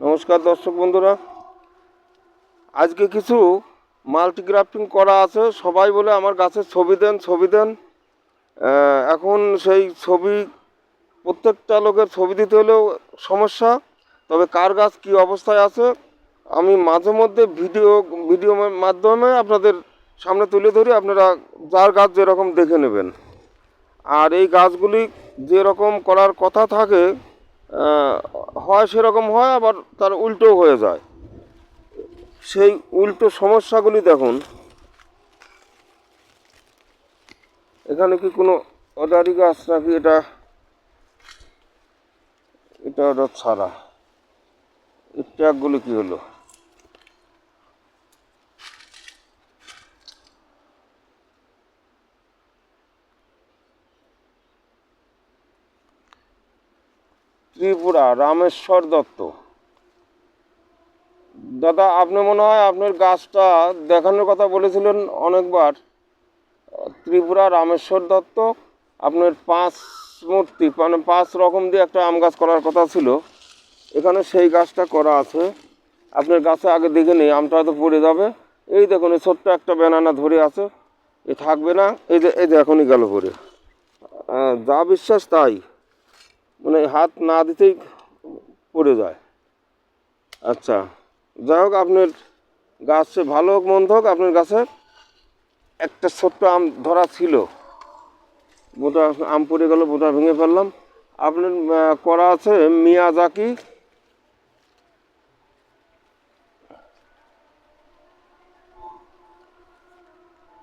নমস্কার দর্শক বন্ধুরা। আজকে কিছু মাল্টিগ্রাফটিং করা আছে। সবাই বলে আমার গাছের ছবি দেন ছবি দেন। এখন সেই ছবি, প্রত্যেকটা লোকের ছবি দিতে হলেও সমস্যা। তবে কার গাছ কী অবস্থায় আছে, আমি মাঝে মধ্যে ভিডিও ভিডিও মাধ্যমে আপনাদের সামনে তুলে ধরি। আপনারা যার গাছ যেরকম দেখে নেবেন। আর এই গাছগুলি যেরকম করার কথা থাকে হয় সেরকম হয়, আবার তার উল্টো হয়ে যায়। সেই উল্টো সমস্যাগুলি দেখুন। এখানে কি কোনো অদারি গাছ নাকি এটা? এটা ছাড়া। এই ট্যাগগুলি কি হলো? ত্রিপুরা, রামেশ্বর দত্ত। দাদা, আপনি মনে হয় আপনার গাছটা দেখানোর কথা বলেছিলেন অনেকবার। ত্রিপুরা, রামেশ্বর দত্ত, আপনার পাঁচ মূর্তি মানে পাঁচ রকম দিয়ে একটা আম গাছ করার কথা ছিল। এখানে সেই গাছটা করা আছে। আপনার গাছে আগে দেখে নেই আমটা হয়তো পড়ে যাবে। এই দেখুন, এই ছোট্ট একটা বেনানা ধরে আছে। এ থাকবে না, এই যে এই যে এখনই গেল পরে। যা বিশ্বাস তাই। মানে হাত না দিতেই পড়ে যায়। আচ্ছা যাই হোক, আপনার গাছে ভালো হোক, মন্দ হোক, আপনার গাছে একটা ছোট্ট আম ধরা ছিল। বোটা আম পড়ে গেল বোটা ভেঙে ফেললাম। আপনার করা আছে মিয়াজাকি।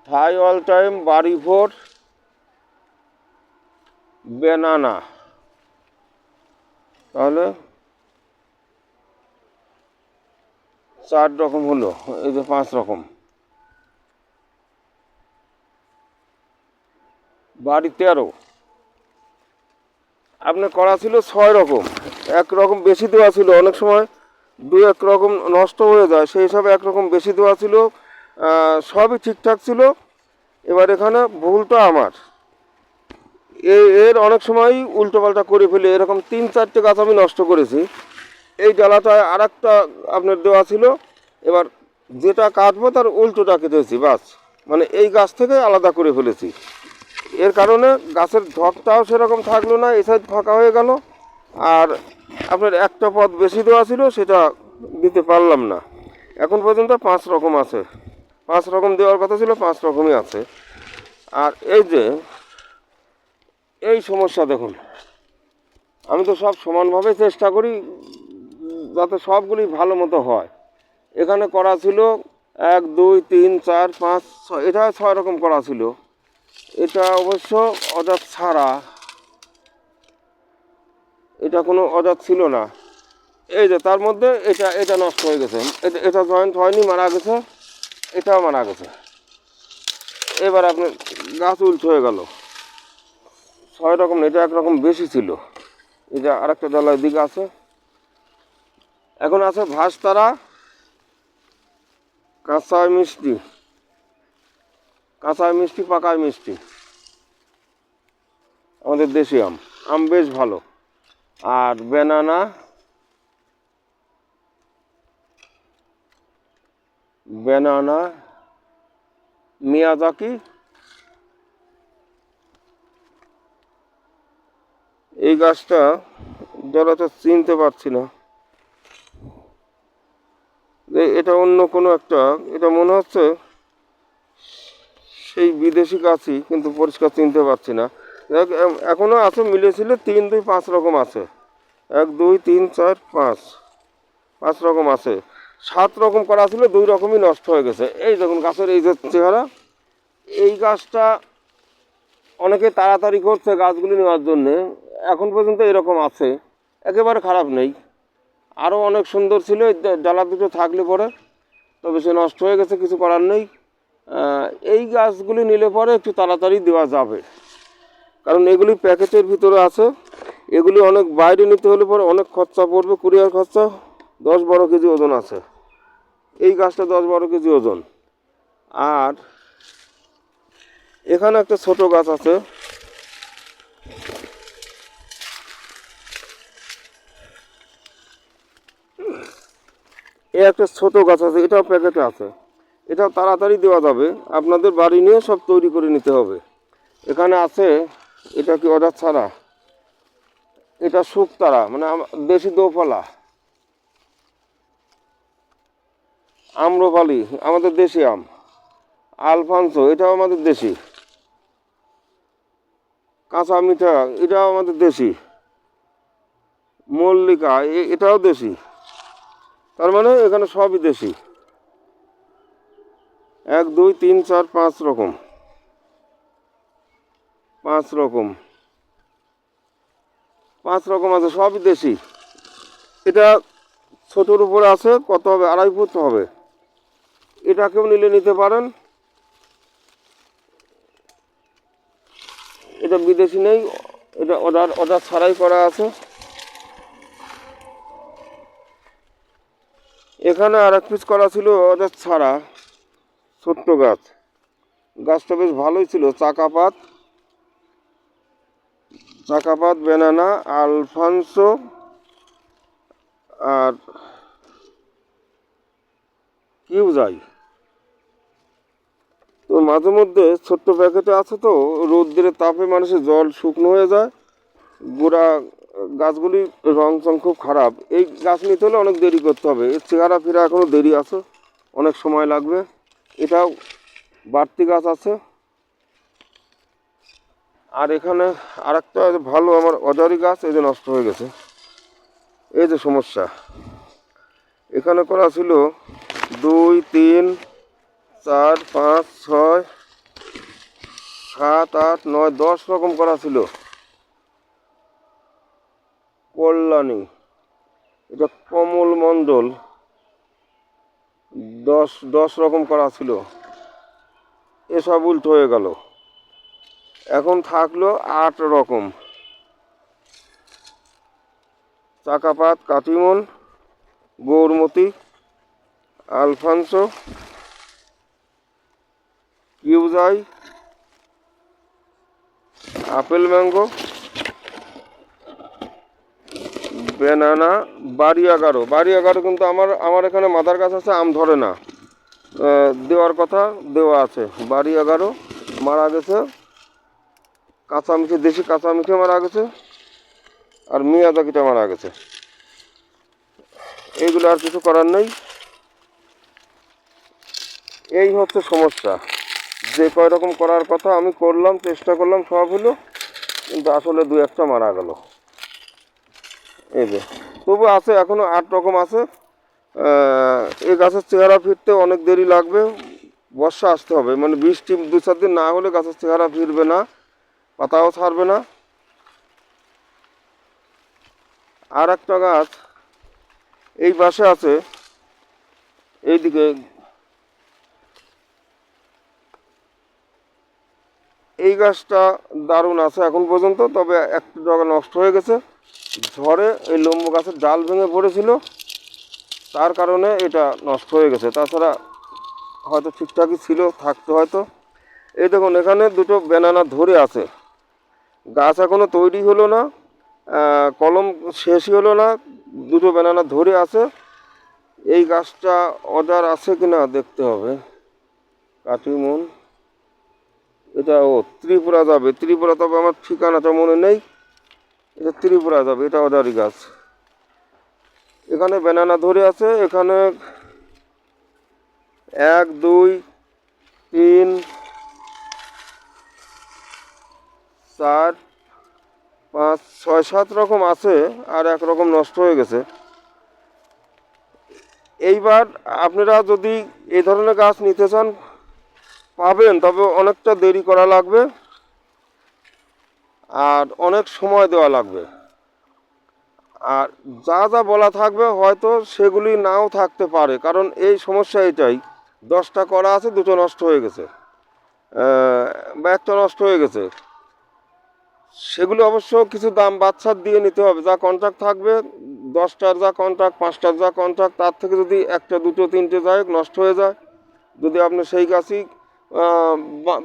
থাই অল টাইম বাড়ি ভোর। বেনানা। তাহলে চার রকম হলো, এই যে পাঁচ রকম। বাড়ি তেরো। আপনার করা ছিল ছয় রকম। এক রকম বেশি দেওয়া ছিল, অনেক সময় দু এক রকম নষ্ট হয়ে যায়, সেই হিসাবে এক রকম বেশি দেওয়া ছিল। সবই ঠিকঠাক ছিল। এবার এখানে ভুলটা আমার। এর অনেক সময়ই উল্টোপাল্টা করে ফেলে। এরকম তিন, চারটে গাছ আমি নষ্ট করেছি। এই ডালাটায় আর একটা আপনার দেওয়া ছিল। এবার যেটা কাটবো তার উল্টোটা কেটেছি, বাস। মানে এই গাছ থেকে আলাদা করে ফেলেছি। এর কারণে গাছের ধকটাও সেরকম থাকল না এ সাইড ফাঁকা হয়ে গেল। আর আপনার একটা পথ বেশি দেওয়া ছিল, সেটা দিতে পারলাম না। এখন পর্যন্ত পাঁচ রকম আছে। পাঁচ রকম দেওয়ার কথা ছিল, পাঁচ রকমই আছে। আর এই যে এই সমস্যা দেখুন। আমি তো সব সমানভাবে চেষ্টা করি, যাতে সবগুলি ভালো মতো হয়। এখানে করা ছিল এক, দুই, তিন, চার, পাঁচ, ছয়, এটা ছয় রকম করা ছিল। এটা অবশ্য অজাত ছাড়া এটা কোনো অজাত ছিল না। এই যে তার মধ্যে এটা এটা নষ্ট হয়ে গেছে। এটা এটা জয়েন্ট হয়নি, মারা গেছে। এটাও মারা গেছে। এবার আপনার গাছ উল্টো হয়ে গেল। ছয় রকম, এটা একরকম বেশি ছিল। এটা আরেকটা ডালার দিকে আছে। এখন আছে ভাসতারা কাঁচায় মিষ্টি। কাঁচায় মিষ্টি পাকায় মিষ্টি। আমাদের দেশি আম। আম বেশ ভালো। আর বেনানা বেনানা, মিয়াজাকি এই গাছটা যারা তো চিনতে পারছি না। এটা অন্য কোনো একটা এটা মনে হচ্ছে সেই বিদেশি গাছই কিন্তু পরিষ্কার চিনতে পারছি না। দেখ, এখনও আছে মিলেছিল তিন দুই পাঁচ রকম আছে। এক দুই তিন চার পাঁচ। পাঁচ রকম আছে। সাত রকম করা ছিল দুই রকমই নষ্ট হয়ে গেছে। এই দেখুন গাছের এই যে চেহারা এই গাছটা অনেকে তাড়াতাড়ি করছে গাছগুলি নেওয়ার জন্যে। এখন পর্যন্ত এরকম আছে। একেবারে খারাপ নেই। আরও অনেক সুন্দর ছিল ডালা দুটো থাকলে পরে। তবে সে নষ্ট হয়ে গেছে, কিছু করার নেই। এই গাছগুলি নিলে পরে একটু তাড়াতাড়ি দেওয়া যাবে। কারণ এগুলি প্যাকেটের ভিতরে আছে। এগুলি অনেক বাইরে নিতে হলে পরে অনেক খরচা পড়বে, কুরিয়ার খরচা। দশ বারো কেজি ওজন আছে। এই গাছটা দশ বারো কেজি ওজন। আর এখানে একটা ছোট গাছ আছে। এই একটা ছোট গাছ আছে, এটাও প্যাকেটে আছে। এটাও তাড়াতাড়ি দেওয়া যাবে। আপনাদের বাড়ি নিয়ে সব তৈরি করে নিতে হবে। এখানে আছে, এটা কি অর্ডার ছাড়া? এটা শুকতারা মানে দেশি দোফলা। আম্রপালি, আমাদের দেশি আম। আলফানসো, এটাও আমাদের দেশি। কাঁচা মিঠা, এটাও আমাদের দেশি। মল্লিকা এটাও দেশি। তার মানে এখানে সবই দেশি। এক, দুই, তিন, চার, পাঁচ রকম। পাঁচ রকম। পাঁচ রকম আছে, সবই দেশি। এটা ছোটোর উপরে আছে, কত হবে? আড়াই ফুট হবে। এটাকেও নিলে নিতে পারেন। এটা বিদেশি নেই, এটা অর্ডার অর্ডার ছাড়াই করা আছে। এখানে আর এক পিস করা ছিল অর্ডার ছাড়া, ছোট্ট গাছ। গাছটা বেশ ভালোই ছিল, চাকাপাত। চাকাপাত বেনানা আলফানসো আর কিউজাই তো মাঝে মধ্যে ছোট্ট প্যাকেটে আছে তো, রোদ্রের তাপে মানুষের জল শুকনো হয়ে যায়, গোড়া গাছগুলি রং চং খুব খারাপ। এই গাছ নিতে হলে অনেক দেরি করতে হবে। এর চেহারা ফেরা এখনও দেরি আছে। অনেক সময় লাগবে। এটাও বাড়তি গাছ আছে। আর এখানে আরেকটা ভালো আমার অজারি গাছ, এই যে নষ্ট হয়ে গেছে। এই যে সমস্যা। এখানে করা ছিল দুই, তিন, চার, পাঁচ, ছয়, সাত, আট, নয়, দশ রকম করা ছিল। কল্যাণী। এটা কমল মণ্ডল। দশ দশ রকম করা ছিল। এসব উল্টো হয়ে গেল। এখন থাকল আট রকম। চাকাপাত, কাটিমন, গৌরমতি, আলফানসো, কিউজাই, আপেল ম্যাঙ্গো বেনানা বাড়ি এগারো বাড়ি এগারো কিন্তু আমার আমার এখানে মাদার গাছ আছে, আম ধরে না। দেওয়ার কথা দেওয়া আছে। বাড়ি এগারো মারা গেছে। কাঁচা মিঠে দেশি কাঁচা মিঠে মারা গেছে। আর মিয়াজাকিটা মারা গেছে। এইগুলো আর কিছু করার নেই। এই হচ্ছে সমস্যা। যে কয় রকম করার কথা আমি করলাম, চেষ্টা করলাম, সব হলো। কিন্তু আসলে দু একটা মারা গেল। এই যে। তবু আছে, এখনও আট রকম আছে। এই গাছের চেহারা ফিরতে অনেক দেরি লাগবে। বর্ষা আসতে হবে। মানে বৃষ্টি দু চার দিন না হলে গাছের চেহারা ফিরবে না, পাতাও ছাড়বে না। আর একটা গাছ এই পাশে আছে, এইদিকে। এই গাছটা দারুণ আছে এখন পর্যন্ত, তবে একটু জায়গা নষ্ট হয়ে গেছে। ঝড়ে এই লম্বু গাছের ডাল ভেঙে পড়েছিল। তার কারণে এটা নষ্ট হয়ে গেছে। তাছাড়া হয়তো ঠিকঠাকই ছিল, থাকতো হয়তো। এই দেখুন, এখানে দুটো ব্যানানা ধরে আছে। গাছ এখনও তৈরি হলো না কলম শেষই হলো না, দুটো ব্যানানা ধরে আছে। এই গাছটা অর্ডার আছে কিনা দেখতে হবে। কাটিমন এটা ও, ত্রিপুরা যাবে। ত্রিপুরা তবে আমার ঠিকানাটা মনে নেই। এটা ত্রিপুরা যাবে, এটা অর্ডারি গাছ। এখানে ব্যানানা ধরে আছে, এখানে এক, দুই, তিন, চার, পাঁচ, ছয়, সাত রকম আছে, আর এক রকম নষ্ট হয়ে গেছে। এইবার আপনারা যদি এই ধরনের গাছ নিতে চান, পাবেন, তবে অনেকটা দেরি করা লাগবে। আর অনেক সময় দেওয়া লাগবে। আর যা যা বলা থাকবে হয়তো সেগুলি নাও থাকতে পারে, কারণ এই সমস্যা এটাই, দশটা করা আছে, দুটো নষ্ট হয়ে গেছে। বা একটা নষ্ট হয়ে গেছে। সেগুলো অবশ্য কিছু দাম বাচ্চার দিয়ে নিতে হবে। যা কন্ট্রাক্ট থাকবে, দশটার যা কন্ট্রাক্ট পাঁচটার যা কন্ট্রাক্ট তার থেকে যদি একটা, দুটো, তিনটে যায়, নষ্ট হয়ে যায়। যদি আপনি সেই গাছই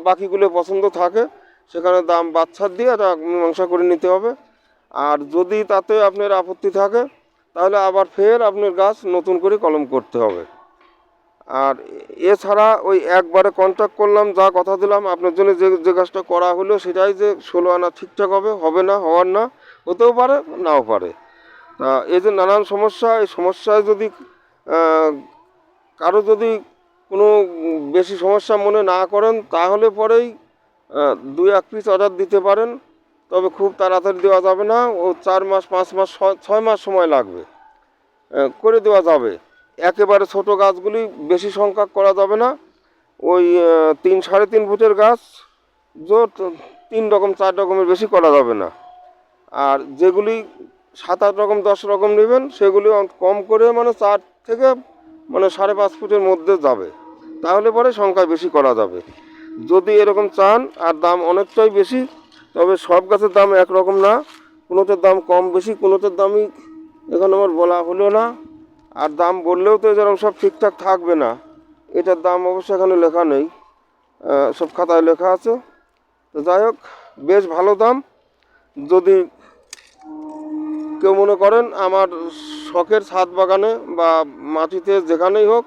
বাকিগুলো পছন্দ থাকে সেখানে দাম বাচ্চার দিয়ে এটা মীমাংসা করে নিতে হবে। আর যদি তাতে আপনার আপত্তি থাকে, তাহলে আবার ফের আপনার গাছ নতুন করে কলম করতে হবে। আর এছাড়া ওই একবারে কন্ট্যাক্ট করলাম, যা কথা দিলাম, আপনার জন্য যে যে গাছটা করা হলো সেটাই যে ষোলো আনা ঠিকঠাক হবে হবে না, হওয়ার না, হতেও পারে, নাও পারে। তা এই যে নানান সমস্যা, এই সমস্যায় যদি কারও যদি কোনো বেশি সমস্যা মনে না করেন, তাহলে পরেই দুই এক পিস অর্ডার দিতে পারেন, তবে খুব তাড়াতাড়ি দেওয়া যাবে না, ও চার মাস, পাঁচ মাস, ছয়- মাস সময় লাগবে। করে দেওয়া যাবে। একেবারে ছোট গাছগুলি বেশি সংখ্যক করা যাবে না। ওই তিন, সাড়ে তিন ফুটের গাছ জোট তিন রকম, চার রকমের বেশি করা যাবে না। আর যেগুলি সাত, আট রকম, দশ রকম নেবেন, সেগুলি কম করে মানে চার থেকে মানে সাড়ে পাঁচ ফুটের মধ্যে যাবে। তাহলে পরে সংখ্যা বেশি করা যাবে। যদি এরকম চান, আর দাম অনেকটাই বেশি, তবে সব গাছের দাম একরকম না। কোনোটার দাম কম বেশি, কোনোটার দামই এখানে আমার বলা হলো না। আর দাম বললেও তো যেরকম সব ঠিকঠাক থাকবে না। এটার দাম অবশ্য এখানে লেখা নেই সব খাতায় লেখা আছে। তো যাই হোক, বেশ ভালো দাম। যদি কেউ মনে করেন আমার শখের ছাদ বাগানে বা মাটিতে যেখানেই হোক,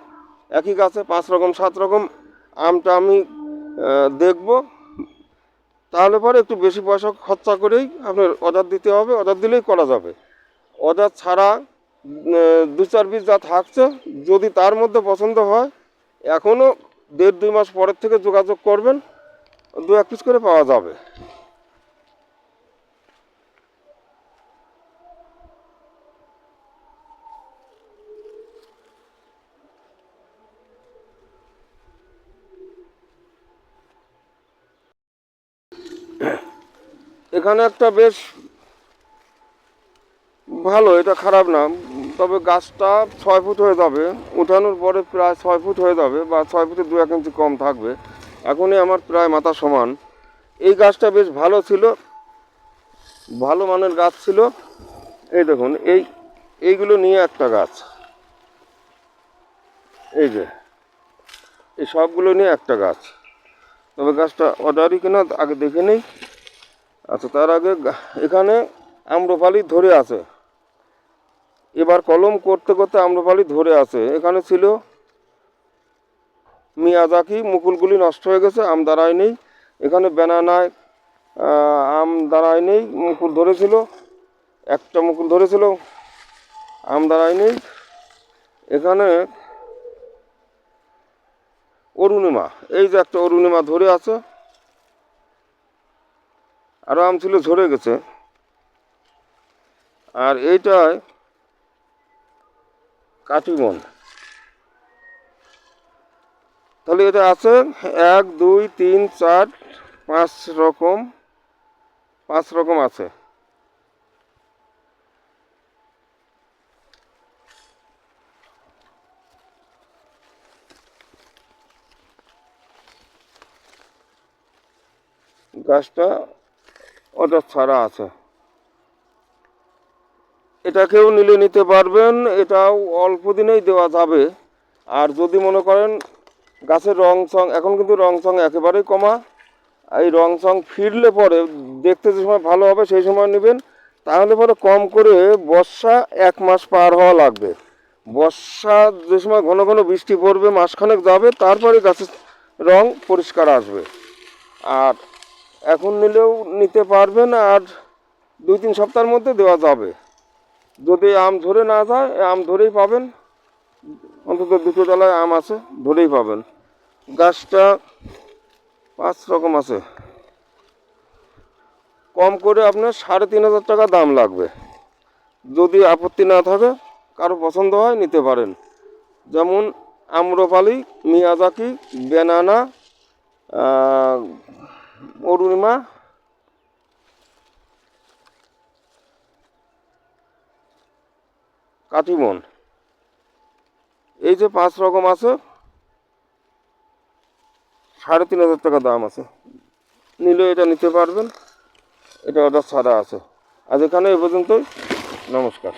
একই গাছে পাঁচ রকম, সাত রকম, আমটা আমি দেখব। তাহলে পরে একটু বেশি পয়সা খরচা করেই আপনার অর্ডার দিতে হবে। অর্ডার দিলেই করা যাবে। অর্ডার ছাড়া দু চার পিস যা থাকছে, যদি তার মধ্যে পছন্দ হয় এখনও দেড় দুই মাস পরের থেকে যোগাযোগ করবেন। দু এক পিস করে পাওয়া যাবে। এখানে একটা বেশ ভালো, এটা খারাপ না। তবে গাছটা ছয় ফুট হয়ে যাবে। উঠানোর পরে প্রায় ছয় ফুট হয়ে যাবে বা ছয় ফুটে দু এক ইঞ্চি কম থাকবে। এখনই আমার প্রায় মাথা সমান। এই গাছটা বেশ ভালো ছিল। ভালো মানের গাছ ছিল। এই দেখুন, এই, এইগুলো নিয়ে একটা গাছ। এই যে, এই সবগুলো নিয়ে একটা গাছ। তবে গাছটা অর্ডারই কিনা আগে দেখে নেই। আচ্ছা তার আগে এখানে আম্রপালি ধরে আছে। এবার কলম করতে করতে আম্রপালি ধরে আছে। এখানে ছিল মিয়াজাকি, মুকুলগুলি নষ্ট হয়ে গেছে, আম দাঁড়ায় নেই। এখানে ব্যানানায় আম দাঁড়ায় নেই, মুকুল ধরেছিল। একটা মুকুল ধরেছিল, আম দাঁড়ায় নেই। এখানে অরুণিমা, এই যে একটা অরুণিমা ধরে আছে। আরও আম ছিল, ঝরে গেছে। আর এইটায় কাটিমন তাহলে এটা আছে এক, দুই, তিন, চার, পাঁচ রকম পাঁচ রকম আছে। গাছটা ওটা ছাড়া আছে। এটাকেও নিলে নিতে পারবেন, এটাও অল্প দিনেই দেওয়া যাবে। আর যদি মনে করেন গাছের রং সং এখন কিন্তু রং সং একেবারেই কমা। এই রং সং ফিরলে পরে দেখতে যে সময় ভালো হবে, সেই সময় নেবেন। তাহলে পরে কম করে বর্ষা এক মাস পার হওয়া লাগবে। বর্ষা যে সময় ঘন ঘন বৃষ্টি পড়বে, মাসখানেক যাবে, তারপরে গাছের রং পরিষ্কার আসবে। আর এখন নিলেও নিতে পারবেন আর দুই তিন সপ্তাহের মধ্যে দেওয়া যাবে। যদি আম ধরে না যায় আম ধরেই পাবেন। অন্তত দুটো তলায় আম আছে, ধরেই পাবেন। গাছটা পাঁচ রকম আছে। কম করে আপনার সাড়ে তিন হাজার টাকা দাম লাগবে। যদি আপত্তি না থাকে, কারও পছন্দ হয় নিতে পারেন। যেমন আম্রপালি, মিয়াজাকি, বেনানা অরুণিমা? কাটিমন এই যে পাঁচ রকম আছে, সাড়ে তিন হাজার টাকা দাম আছে। নিলে এটা নিতে পারবেন, এটা অর্ডার ছাড়া আছে। আজ এখানে এ পর্যন্তই, নমস্কার।